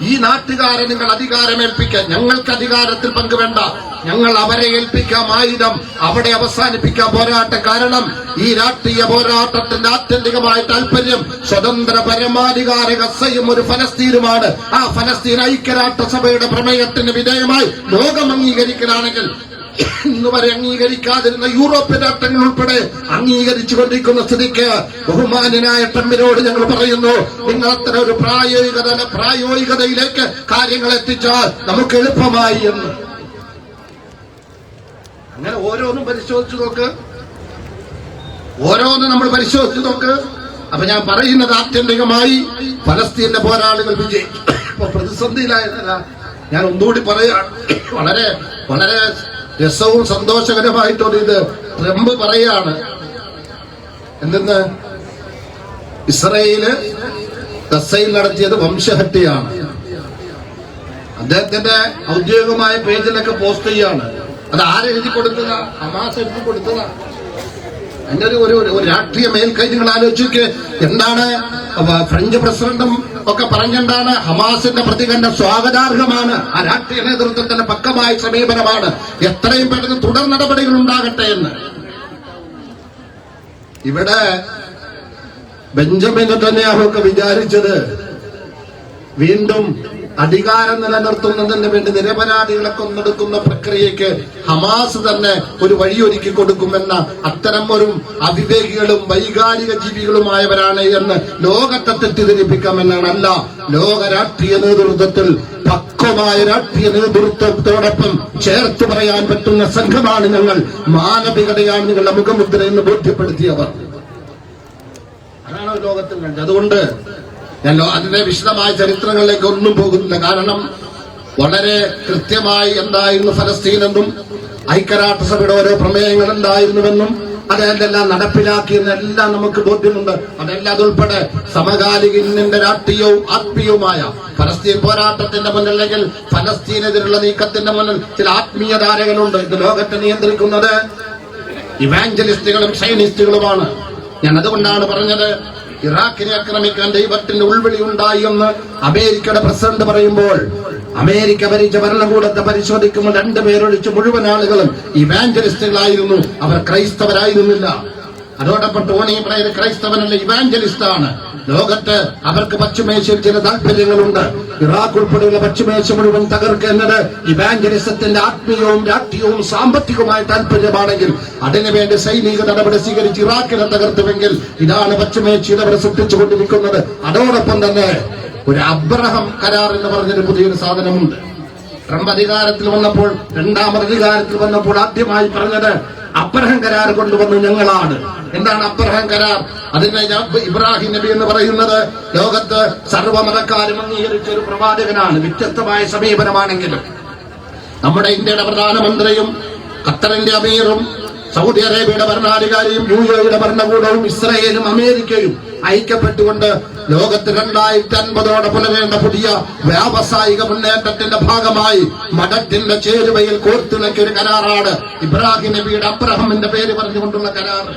ഈ നാട്ടുകാരെ നിങ്ങൾ അധികാരമേൽപ്പിക്കാൻ. ഞങ്ങൾക്ക് അധികാരത്തിൽ പങ്കുവേണ്ട ഞങ്ങൾ അവരെ ഏൽപ്പിക്കാം ആയുധം. അവിടെ അവസാനിപ്പിക്കാം പോരാട്ടം കാരണം ഈ രാഷ്ട്രീയ പോരാട്ടത്തിന്റെ ആത്യന്തികമായ താല്പര്യം സ്വതന്ത്ര പരമാധികാര ഗസയും ഒരു ഫലസ്തീനുമാണ്. ആ ഫലസ്തീൻ ഐക്യരാഷ്ട്രസഭയുടെ പ്രമേയത്തിന് വിധേയമായി ലോകം അംഗീകരിക്കലാണെങ്കിൽ ഇന്ന് വരെ അംഗീകരിക്കാതിരുന്ന യൂറോപ്യൻ രാഷ്ട്രങ്ങൾ ഉൾപ്പെടെ അംഗീകരിച്ചുകൊണ്ടിരിക്കുന്ന സ്ഥിതിക്ക് ബഹുമാനനായ ട്രംപിനോട് ഞങ്ങൾ പറയുന്നു നിങ്ങൾ അത്ര ഒരു പ്രായോഗികത പ്രായോഗികതയിലേക്ക് കാര്യങ്ങൾ എത്തിച്ചാൽ നമുക്ക് എളുപ്പമായി എന്ന്. അങ്ങനെ ഓരോന്നും പരിശോധിച്ചു നോക്ക്. ഓരോന്നും നമ്മൾ പരിശോധിച്ചു നോക്ക്. അപ്പൊ ഞാൻ പറയുന്നത് ആത്യന്തികമായി ഫലസ്തീന്റെ പോരാളികൾ വിജയിച്ചു ഇപ്പൊ പ്രതിസന്ധിയിലായതല്ല ഞാൻ ഒന്നുകൂടി പറയാണ് വളരെ വളരെ രസവും സന്തോഷകരമായിട്ടൊരു ഇത് ട്രംപ് പറയാണ് എന്തെന്ന്? ഇസ്രയേൽ ഗസയിൽ നടത്തിയത് വംശഹത്യയാണ്. അദ്ദേഹത്തിന്റെ ഔദ്യോഗികമായ പേജിലൊക്കെ പോസ്റ്റ് ചെയ്യാണ്. അത് ആരെഴുതി കൊടുത്തതാ? ഹമാസ് എഴുതി കൊടുത്തതാ. അതിന്റെ ഒരു ഒരു രാഷ്ട്രീയ മേൽക്കൈ നിങ്ങൾ ആലോചിക്ക്. എന്താണ്? ഫ്രഞ്ച് പ്രസിഡന്റും ഒക്കെ പറഞ്ഞെന്താണ്? ഹമാസിന്റെ പ്രതികരണം സ്വാഗതാർഹമാണ്. ആ രാഷ്ട്രീയ നേതൃത്വത്തിന്റെ പക്കമായ സമീപനമാണ്. എത്രയും പെട്ടെന്ന് തുടർ നടപടികൾ ഉണ്ടാകട്ടെ എന്ന്. ഇവിടെ ബെഞ്ചമിൻ നെതന്യാഹു ഒക്കെ വിചാരിച്ചത് വീണ്ടും അധികാരം നിലനിർത്തുന്നതിന് വേണ്ടി നിരപരാധികളെ കൊന്നെടുക്കുന്ന പ്രക്രിയക്ക് ഹമാസ് തന്നെ ഒരു വഴിയൊരുക്കി കൊടുക്കുമെന്ന അത്തരം ഒരു അവിവേകികളും വൈകാരിക ജീവികളുമായവരാണ് എന്ന് ലോകത്തെ തെറ്റിദ്ധരിപ്പിക്കാമെന്നാണ്. അല്ല ലോക രാഷ്ട്രീയ നേതൃത്വത്തിൽ പക്വമായ രാഷ്ട്രീയ നേതൃത്വത്തോടൊപ്പം ചേർത്ത് പറയാൻ പറ്റുന്ന സംഘമാണ് ഞങ്ങൾ. മാനവികതയാണ് നിങ്ങളുടെ മുഖമുദ്ര എന്ന് ബോധ്യപ്പെടുത്തിയവർ. അതാണ് ലോകത്തിൽ കണ്ടത്. അതുകൊണ്ട് ഞാൻ അതിന്റെ വിശദമായ ചരിത്രങ്ങളിലേക്ക് ഒന്നും പോകുന്നില്ല. കാരണം വളരെ കൃത്യമായി എന്തായിരുന്നു ഫലസ്തീനെന്നും ഐക്യരാഷ്ട്രസഭയുടെ ഓരോ പ്രമേയങ്ങൾ എന്തായിരുന്നുവെന്നും അതെല്ലാം നടപ്പിലാക്കിയെന്നെല്ലാം നമുക്ക് ബോധ്യമുണ്ട്. അതെല്ലാം അതുൾപ്പെടെ സമകാലിക ഇന്നിന്റെ രാഷ്ട്രീയവും ആത്മീയവുമായ ഫലസ്തീൻ പോരാട്ടത്തിന്റെ മുന്നിൽ അല്ലെങ്കിൽ ഫലസ്തീനെതിരുള്ള നീക്കത്തിന്റെ മുന്നിൽ ചില ആത്മീയ ധാരകളുണ്ട് ഇത് ലോകത്തെ നിയന്ത്രിക്കുന്നത് ഇവാഞ്ചലിസ്റ്റുകളും സൈനിസ്റ്റുകളുമാണ് ഞാൻ അതുകൊണ്ടാണ് പറഞ്ഞത് ഇറാഖിനെ ആക്രമിക്കാൻ ദൈവത്തിന്റെ ഉൾവിളി ഉണ്ടായി എന്ന് അമേരിക്കയുടെ പ്രസിഡന്റ് പറയുമ്പോൾ അമേരിക്ക ഭരിച്ച ഭരണകൂടത്തെ പരിശോധിക്കുമ്പോൾ രണ്ടുപേരൊഴിച്ച് മുഴുവൻ ആളുകളും ഇവാഞ്ചലിസ്റ്റുകളായിരുന്നു അവർ ക്രൈസ്തവരായിരുന്നില്ല. അതോടൊപ്പം ടോണി ബ്ലെയർ ക്രൈസ്തവനല്ല ഇവാഞ്ചലിസ്റ്റ് ആണ് ലോകത്ത് അവർക്ക് പശ്ചിമേഷ്യയിൽ ചില താല്പര്യങ്ങളുണ്ട് ഇറാഖ് ഉൾപ്പെടെയുള്ള പശ്ചിമേഷ്യ മുഴുവൻ തകർക്കുന്നത് ഇവാഞ്ചലിസത്തിന്റെ ആത്മീയവും രാഷ്ട്രീയവും സാമ്പത്തികവുമായ താല്പര്യമാണെങ്കിൽ അതിനുവേണ്ടി സൈനിക നടപടി സ്വീകരിച്ച് ഇറാഖിനെ തകർത്തുവെങ്കിൽ ഇതാണ് പശ്ചിമേഷ്യയിൽ അവർ സൃഷ്ടിച്ചുകൊണ്ടിരിക്കുന്നത്. അതോടൊപ്പം തന്നെ ഒരു അബ്രഹം കരാർ എന്ന് പറഞ്ഞൊരു പുതിയൊരു സാധനമുണ്ട്. ട്രംപ് അധികാരത്തിൽ വന്നപ്പോൾ രണ്ടാമത് അധികാരത്തിൽ വന്നപ്പോൾ ആദ്യമായി പറഞ്ഞത് അബ്രഹം കരാർ കൊണ്ടുവന്ന ഞങ്ങളാണ്. എന്താണ് അബ്രഹം കരാർ? അതിനെ ഇബ്രാഹിം നബി എന്ന് പറയുന്നത്. ലോകത്ത് സർവമതക്കാരും അംഗീകരിച്ച ഒരു പ്രവാചകനാണ്. വ്യത്യസ്തമായ സമീപനമാണെങ്കിലും നമ്മുടെ ഇന്ത്യയുടെ പ്രധാനമന്ത്രിയും ഖത്തറിന്റെ അമീറും സൗദി അറേബ്യയുടെ ഭരണാധികാരിയും യു എയുടെ ഭരണകൂടവും ഇസ്രയേലും അമേരിക്കയും ഐക്യപ്പെട്ടുകൊണ്ട് ലോകത്ത് രണ്ടായിരത്തി അൻപതോടെ പുലരേണ്ട പുതിയ വ്യാവസായിക മുന്നേറ്റത്തിന്റെ ഭാഗമായി മഠത്തിന്റെ ചേരുവയിൽ കോർത്തിണക്കിയ ഒരു കരാറാണ്. ഇബ്രാഹിം നബിയുടെ അബ്രഹമിന്റെ പേര് പറഞ്ഞുകൊണ്ടുള്ള കരാർ.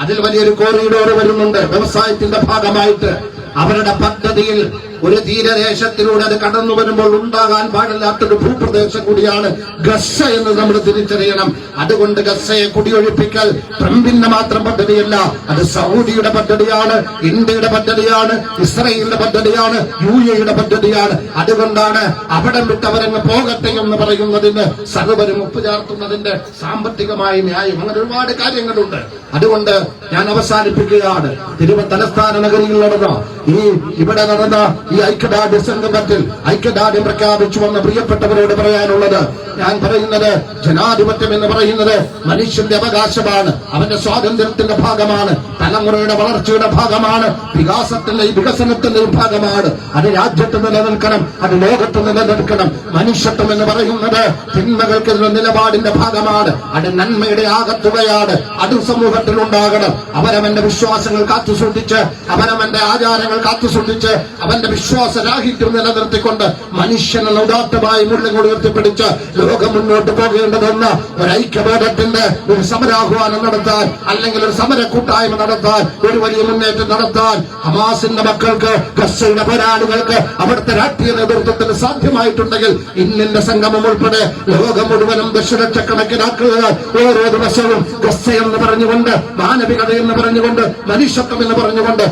അതിൽ വലിയൊരു കോറിഡോർ വരുന്നുണ്ട്. വ്യവസായത്തിന്റെ ഭാഗമായിട്ട് അവരുടെ പദ്ധതിയിൽ ഒരു തീരദേശത്തിലൂടെ അത് കടന്നു വരുമ്പോൾ ഉണ്ടാകാൻ പാടില്ലാത്തൊരു ഭൂപ്രദേശം കൂടിയാണ് ഗസ എന്ന് നമ്മൾ തിരിച്ചറിയണം. അതുകൊണ്ട് ഗസയെ കുടിയൊഴിപ്പിക്കൽ ട്രംപിന്റെ മാത്രം പദ്ധതിയല്ല അത് സൗദിയുടെ പദ്ധതിയാണ് ഇന്ത്യയുടെ പദ്ധതിയാണ് ഇസ്രയേലിന്റെ പദ്ധതിയാണ് യു എയുടെ പദ്ധതിയാണ്. അതുകൊണ്ടാണ് അവിടെ വിട്ടവരങ്ങ് പോകട്ടെ എന്ന് പറയുന്നതിന് സർവരും ഒപ്പുചേർത്തുന്നതിന്റെ സാമ്പത്തികമായ ന്യായം. അങ്ങനെ ഒരുപാട് കാര്യങ്ങളുണ്ട്. അതുകൊണ്ട് ഞാൻ അവസാനിപ്പിക്കുകയാണ്. തിരുവ തലസ്ഥാന നഗരിയിൽ നടന്ന ഈ ഇവിടെ നടന്ന ഈ ഐക്യദാർഢ്യ സംഗമത്തിൽ ഐക്യദാർഢ്യം പ്രഖ്യാപിച്ചു വന്ന പ്രിയപ്പെട്ടവരോട് പറയാനുള്ളത് ഞാൻ പറയുന്നത് ജനാധിപത്യം എന്ന് പറയുന്നത് മനുഷ്യന്റെ അവകാശമാണ്. അവന്റെ സ്വാതന്ത്ര്യത്തിന്റെ ഭാഗമാണ്. തലമുറയുടെ വളർച്ചയുടെ ഭാഗമാണ്. വികാസത്തിന്റെ വികസനത്തിന്റെയും ഭാഗമാണ്. അത് രാജ്യത്ത് നിലനിൽക്കണം അത് ലോകത്ത് നിലനിൽക്കണം. മനുഷ്യത്വം എന്ന് പറയുന്നത് തിന്മകൾക്കെതിരെ നിലപാടിന്റെ ഭാഗമാണ്. അത് നന്മയുടെ ആകത്തുകയാണ്. അത് സമൂഹത്തിൽ ഉണ്ടാകണം. അവരവന്റെ വിശ്വാസങ്ങൾ കാത്തുസൂക്ഷിച്ച് സൂക്ഷിച്ച് അവനവന്റെ ആചാരങ്ങൾ കാത്തു സൂക്ഷിച്ച് അവന്റെ വിശ്വാസ രാഹിത്യം നിലനിർത്തിക്കൊണ്ട് മനുഷ്യനെ ഉദാത്തമായി മുള്ളുകൾ ഉയർത്തിപ്പിടിച്ച് ലോകം മുന്നോട്ട് പോകേണ്ടതെന്ന ഒരു ഐക്യബോധത്തിന്റെ ഒരു സമരാഹ്വാനം നടത്താൻ അല്ലെങ്കിൽ ഒരു സമര കൂട്ടായ്മ നടത്താൻ ഒരു വലിയ മുന്നേറ്റം നടത്താൻ ഹമാസിന്റെ മക്കൾക്ക് ഗസയുടെ പോരാളികൾക്ക് അവിടുത്തെ രാഷ്ട്രീയ നേതൃത്വത്തിന് സാധ്യമായിട്ടുണ്ടെങ്കിൽ ഇന്നിന്റെ സംഗമം ഉൾപ്പെടെ ലോകം മുഴുവനും ദശലക്ഷക്കണക്കിനാക്കുക ഓരോ ദിവസവും ഗസ എന്ന് പറഞ്ഞുകൊണ്ട് മാനവികത എന്ന് പറഞ്ഞുകൊണ്ട് മനുഷ്യത്വം എന്ന് പറഞ്ഞുകൊണ്ട്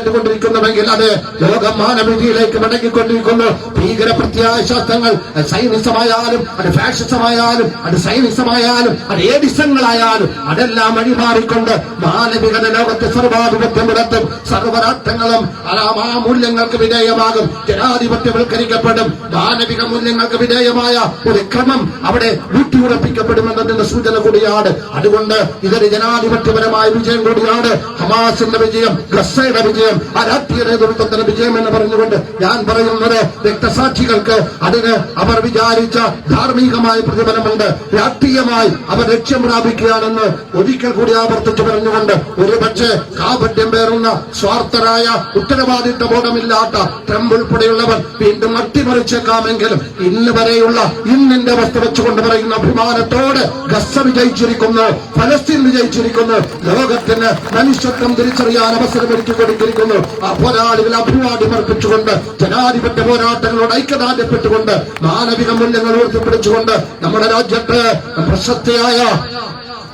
ലോകത്തുയർന്നേറ്റുകൊണ്ടിരിക്കുന്നുവെങ്കിൽ അത് ലോകം മാനവികതയിലേക്ക് മടങ്ങിക്കൊണ്ടിരിക്കുന്നു ഭീകര പ്രത്യാശാസ്ത്രങ്ങൾ സൈനിസമായാലും അത് ഫാഷിസമായാലും അത് സൈനിസമായാലും അത് ഏഡിസങ്ങളായാലും അതെല്ലാം അഴിമാറിക്കൊണ്ട് മാനവികത ലോകത്തെ സർവാധിപത്യം പുലർത്തും. സർവരാഷ്ട്രങ്ങളും ആ മൂല്യങ്ങൾക്ക് വിധേയമാകും. ജനാധിപത്യവൽക്കരിക്കപ്പെടും. മാനവിക മൂല്യങ്ങൾക്ക് വിധേയമായ ഒരു ക്രമം അവിടെ ഊട്ടിയുറപ്പിക്കപ്പെടുമെന്നതിന്റെ സൂചന കൂടിയാണ്. അതുകൊണ്ട് ഇതൊരു ജനാധിപത്യപരമായ വിജയം കൂടിയാണ്. ഹമാസിന്റെ വിജയം ഗസയുടെ വിജയം ആ രാഷ്ട്രീയ നേതൃത്വത്തിന് വിജയം എന്ന് പറഞ്ഞുകൊണ്ട് ഞാൻ പറയുന്നത് രക്തസാക്ഷികൾക്ക് അതിന് അവർ വിചാരിച്ച ധാർമ്മികമായ പ്രതിഫലമുണ്ട്. രാഷ്ട്രീയമായി അവർ ലക്ഷ്യം പ്രാപിക്കുകയാണെന്ന് ഒരിക്കൽ കൂടി ആവർത്തിച്ചു പറഞ്ഞുകൊണ്ട് ഒരു പക്ഷേ കാപട്യം പേറുന്ന സ്വാർത്ഥരായ ഉത്തരവാദിത്ത ബോധമില്ലാത്ത ട്രംപ് ഉൾപ്പെടെയുള്ളവർ വീണ്ടും അട്ടിമറിച്ചേക്കാമെങ്കിലും ഇന്ന് വരെയുള്ള ഇന്നിന്റെ അവസ്ഥ വെച്ചുകൊണ്ട് പറയുന്ന അഭിമാനത്തോടെ ഗസ വിജയിച്ചിരിക്കുന്നു ഫലസ്തീൻ വിജയിച്ചിരിക്കുന്നു. ലോകത്തിന് മനുഷ്യത്വം തിരിച്ചറിയാൻ അവസരമൊരുക്കി കൊടുത്തിരിക്കുന്നു ആ പോരാളികൾ അഭിവാദ്യമർപ്പിച്ചുകൊണ്ട് ജനാധിപത്യ പോരാട്ടങ്ങളോട് ഐക്യദാർഢ്യപ്പെട്ടുകൊണ്ട് മാനവിക മൂല്യങ്ങൾ ഉയർത്തിപ്പിടിച്ചുകൊണ്ട് നമ്മുടെ രാജ്യത്ത് പ്രശസ്തയായ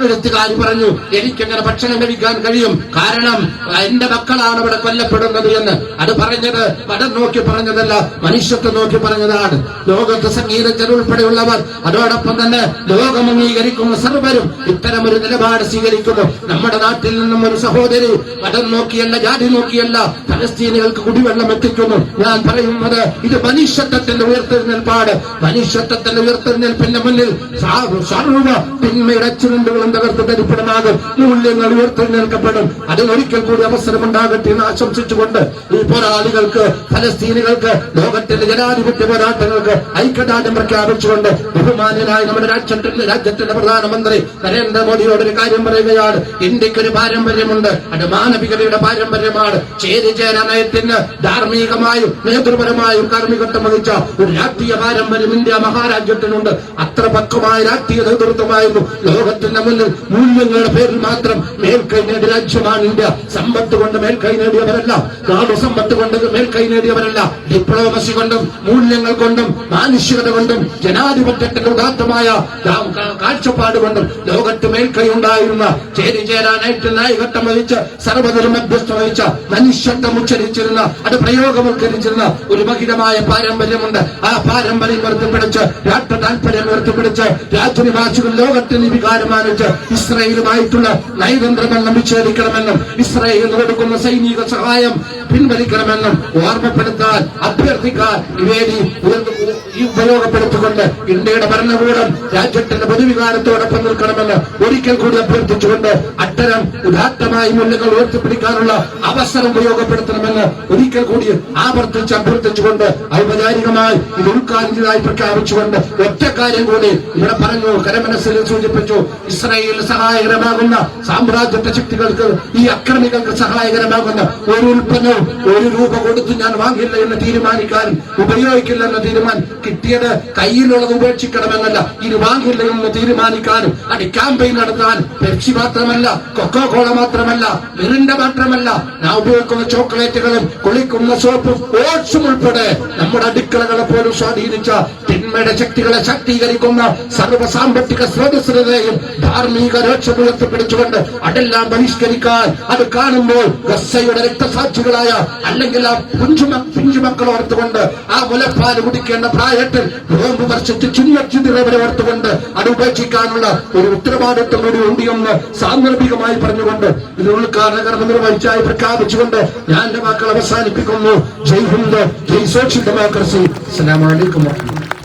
എഴുത്തുകാരി പറഞ്ഞു. എനിക്കെങ്ങനെ ഭക്ഷണം കഴിക്കാൻ കഴിയും. കാരണം എന്റെ മക്കളാണ് ഇവിടെ കൊല്ലപ്പെടുന്നത് എന്ന്. അത് പറഞ്ഞത് മതം നോക്കി പറഞ്ഞതല്ല മനുഷ്യത്വം നോക്കി പറഞ്ഞതാണ്. ലോകത്ത് സംഗീതജ്ഞർ ഉൾപ്പെടെയുള്ളവർ അതോടൊപ്പം തന്നെ ലോകം അംഗീകരിക്കുന്ന സർവരും ഇത്തരം ഒരു നിലപാട് സ്വീകരിക്കുന്നു. നമ്മുടെ നാട്ടിൽ നിന്നും ഒരു സഹോദരി മതം നോക്കിയല്ല ജാതി നോക്കിയല്ല ഫലസ്തീനുകൾക്ക് കുടിവെള്ളം എത്തിക്കുന്നു. ഞാൻ പറയുന്നത് ഇത് മനുഷ്യത്വത്തിന്റെ ഉയർത്തെഴുന്നേൽപ്പാട് മനുഷ്യത്വത്തിന്റെ ഉയർത്തെഴുന്നേൽപ്പിന്റെ മുന്നിൽ സർവ തിന്മയുടെ ചുരുണ്ടുകളും തകർത്ത് തരിപ്പണമാകും മൂല്യങ്ങൾ ഉയർത്തെഴുന്നേൽക്കപ്പെടും അതിനൊരിക്കൽ കൂടി അവസരം അവസരമുണ്ടാകട്ടെ എന്ന് ആശംസിച്ചുകൊണ്ട് ഈ പോരാളികൾക്ക് ഫലസ്തീനുകൾക്ക് ലോകത്തിന്റെ ജനാധിപത്യ പോരാട്ടങ്ങൾക്ക് ഐക്യദാർഢ്യം പ്രഖ്യാപിച്ചുകൊണ്ട് ബഹുമാന്യനായ നമ്മുടെ രാജ്യത്തിന്റെ രാജ്യത്തിന്റെ പ്രധാനമന്ത്രി നരേന്ദ്രമോദിയോട് ഒരു കാര്യം പറയുകയാണ്. ഇന്ത്യയ്ക്ക് ഒരു പാരമ്പര്യമുണ്ട്. അത് മാനവികതയുടെ പാരമ്പര്യമാണ്. ചേരി ചേര നയത്തിന് ധാർമ്മികമായും നേതൃപരമായും കാർമ്മികത്വം വഹിച്ച ഒരു രാഷ്ട്രീയ പാരമ്പര്യം ഇന്ത്യ മഹാരാജ്യത്തിനുണ്ട്. അത്ര പക്വമായ രാഷ്ട്രീയ നേതൃത്വമായിരുന്നു ലോകത്തിന്റെ മുന്നിൽ മൂല്യങ്ങളുടെ പേരിൽ മാത്രം മേൽക്കൈ നേടിയ രാജ്യമാണ് ഇന്ത്യ. സമ്പത്ത് കൊണ്ട് മേൽക്കൈ നേടിയവരല്ല. നാടു സമ്പത്ത് കൊണ്ട് മേൽക്കൈ നേടിയവരല്ല. ഡിപ്ലോമസി കൊണ്ടും മൂല്യങ്ങൾ കൊണ്ടും മാനുഷികത കൊണ്ടും ജനാധിപത്യത്തിന്റെ ഉദാത്തമായ കാഴ്ചപ്പാട് കൊണ്ടും ലോകത്ത് മേൽക്കൈ ഉണ്ടായിരുന്ന ചേരി ചേരാനായിട്ട് നായകത്വം വഹിച്ച് സർവതര മധ്യസ്ഥ വഹിച്ച മനുഷ്യത്വം ഉച്ചരിച്ചിരുന്ന അത് പ്രയോഗവൽക്കരിച്ചിരുന്ന ഒരു മഹിതമായ പാരമ്പര്യമുണ്ട്. ആ പാരമ്പര്യം ഉയർത്തിപ്പിടിച്ച് രാഷ്ട്ര താല്പര്യം ഉയർത്തിപ്പിടിച്ച് രാജ്യനിവാസികൾ ലോകത്തിന് വികാരം മാനിച്ച് ഇസ്രയേലുമായിട്ടുള്ള നയതന്ത്രബന്ധം വിച്ഛേദിക്കണമെന്നും ഇസ്രയേൽ കൊടുക്കുന്ന സൈനിക സഹായം പിൻവലിക്കണമെന്നും ഓർമ്മപ്പെടുത്താൻ അഭ്യർത്ഥിക്കാൻ ഇവേദി ഉപയോഗപ്പെടുത്തിക്കൊണ്ട് ഇന്ത്യയുടെ ഭരണകൂടം രാജ്യത്തിന്റെ പൊതുവികാരത്തോടൊപ്പം നിൽക്കണമെന്ന് ഒരിക്കൽ കൂടി അഭ്യർത്ഥിച്ചുകൊണ്ട് അത്തരം ഉദാത്തമായ മൂല്യങ്ങൾ ഉയർത്തിപ്പിടിക്കാനുള്ള അവസരം ഉപയോഗപ്പെടുത്തണമെന്ന് ഒരിക്കൽ കൂടി ആവർത്തിച്ച് അഭ്യർത്ഥിച്ചുകൊണ്ട് ഔപചാരികമായി ഇത് ഉൾക്കാലിതായി പ്രഖ്യാപിച്ചുകൊണ്ട് ഒറ്റ കാര്യം കൂടി ഇവിടെ പറഞ്ഞു കരമനസ്സിൽ സൂചിപ്പിച്ചു. ഇസ്രായേൽ സഹായകരമാകുന്ന സാമ്രാജ്യത്വ ശക്തികൾക്ക് ഈ അക്രമികൾക്ക് സഹായകരമാകുന്ന ഒരു ഉൽപ്പന്നവും ഒരു രൂപ കൊടുത്ത് ഞാൻ വാങ്ങില്ല എന്ന് തീരുമാനിക്കാൻ ഉപയോഗിക്കില്ല എന്ന തീരുമാനം കിട്ടിയത് കയ്യിലുള്ളത് ഉപേക്ഷിക്കണമെന്നല്ല ഇത് വാങ്ങില്ല എന്ന് തീരുമാനിക്കാനും അത് ക്യാമ്പയിൻ നടത്താൻ പെപ്സി മാത്രമല്ല കൊക്കോ കോള മാത്രമല്ല മിറിണ്ട മാത്രമല്ല ഞാൻ ഉപയോഗിക്കുന്ന ചോക്ലേറ്റുകളും കുളിക്കുന്ന സോപ്പും ഓട്സും ഉൾപ്പെടെ നമ്മുടെ അടുക്കളകളെ പോലും സ്വാധീനിച്ച തിന്മയുടെ ശക്തികളെ ശാക്തീകരിക്കുന്ന സർവ സാമ്പത്തിക സ്രോതസ്സുകളെയും ധാർമ്മിക രക്ഷ ഉയർത്തിപ്പിടിച്ചുകൊണ്ട് അതെല്ലാം ബഹിഷ്കരിക്കാൻ അത് കാണുമ്പോൾ ഗസയുടെ രക്തസാക്ഷികളായ അല്ലെങ്കിൽ ആ കുഞ്ചുമ പിഞ്ചുമക്കൾ ഓർത്തുകൊണ്ട് ആ മുലപ്പാൽ കുടിക്കേണ്ട പ്രായത്തിൽ നോമ്പ് വർഷത്തിൽ ചിന്നച്ചിതിറവരെ ഓർത്തുകൊണ്ട് അത് ഉപേക്ഷിക്കാനുള്ള ഒരു ഉത്തരവാദിത്വം കൂടി ഉണ്ടെന്ന് സാന്ദർഭികമായി പറഞ്ഞുകൊണ്ട് ഇത് ഉദ്ഘാടന നിർവഹിച്ചായി പ്രഖ്യാപിച്ചുകൊണ്ട് ഞാൻ എന്റെ വാക്കുകൾ അവസാനിപ്പിക്കുന്നു. ജയ് ഹിന്ദ് ജയ് സോഷ്യൽ ഡെമോക്രസി അസ്സലാമു അലൈക്കും വറഹ്മത്തുള്ളാഹി